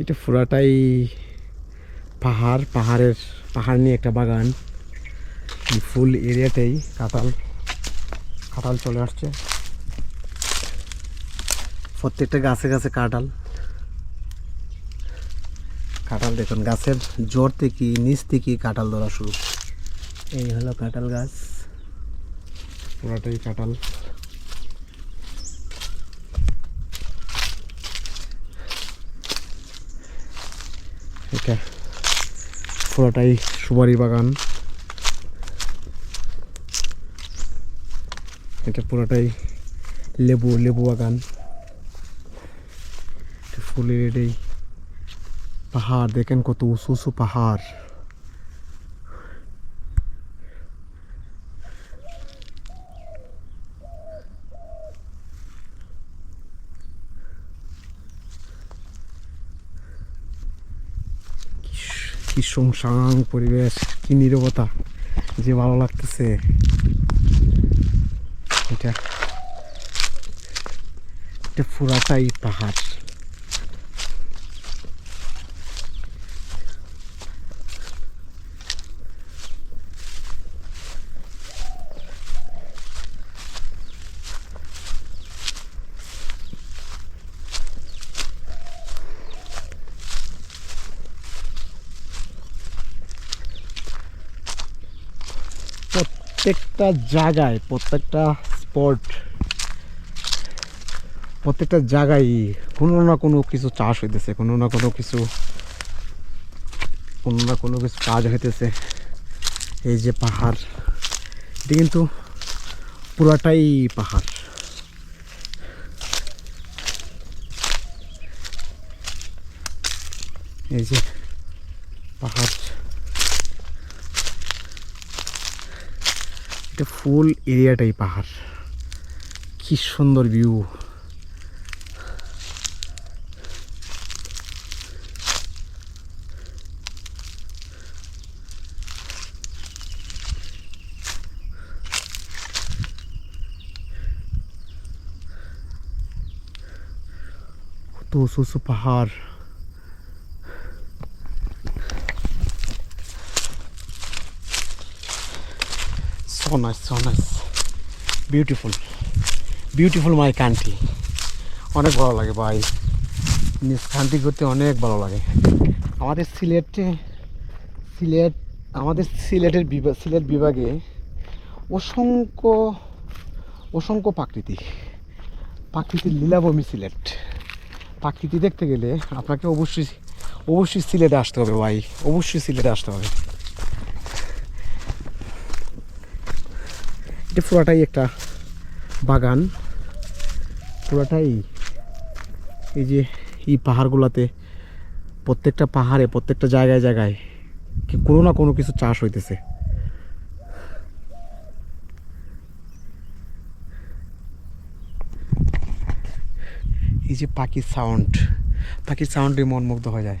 এটা পুরাটাই পাহাড়, পাহাড়ের, পাহাড় নিয়ে একটা বাগান। ফুল এরিয়াতেই কাঁঠাল কাঁঠাল চলে আসছে। প্রত্যেকটা গাছে গাছে কাঁঠাল। কাঁঠাল দেখুন, গাছের জোর থেকে নিচ থেকে কাঁঠাল ধরা শুরু। এই হলো কাঁঠাল গাছ। পুরাটাই কাঁঠাল। এটা পুরোটাই সুপারি বাগান। এটা পুরোটাই লেবু লেবু বাগান। ফুলের এটাই পাহাড়, দেখেন কত উঁচু উঁচু পাহাড়। কি সংসাং পরিবেশ কি নিরবতা যে ভালো লাগতেছে। এটা এটা পুরাটাই পাহাড়। প্রত্যেকটা জায়গায়, প্রত্যেকটা স্পট প্রত্যেকটা জায়গায় কোনো না কোনো কিছু চাষ হইতেছে, কোনো না কোনো কিছু, কোনো না কোনো কিছু কাজ হইতেছে। এই যে পাহাড়, এটি কিন্তু পুরাটাই পাহাড়। এই যে পাহাড়। এটা ফুল এরিয়াটাই পাহাড়। কি সুন্দর ভিউ। কত উঁচু উঁচু পাহাড়। So nice so nice. Beautiful beautiful my country অনেক ভালো লাগে ভাই। নিজ কান্ট্রি করতে অনেক ভালো লাগে। আমাদের সিলেটে, সিলেট, আমাদের সিলেটের বিভাগ সিলেট বিভাগে অসংখ্য অসংখ্য প্রাকৃতি প্রাকৃতির লীলাভূমি সিলেট। প্রাকৃতি দেখতে গেলে আপনাকে অবশ্যই অবশ্যই সিলেটে আসতে হবে ভাই। অবশ্যই সিলেটে আসতে হবে। এটা পুরাটাই একটা বাগান। পুরাটাই এই যে এই পাহাড়গুলোতে প্রত্যেকটা পাহাড়ে, প্রত্যেকটা জায়গায় জায়গায় কি কোনো না কোনো কিছু চাষ হইতেছে। এই যে পাখির সাউন্ড পাখির সাউন্ডে মন মুগ্ধ হয়ে যায়।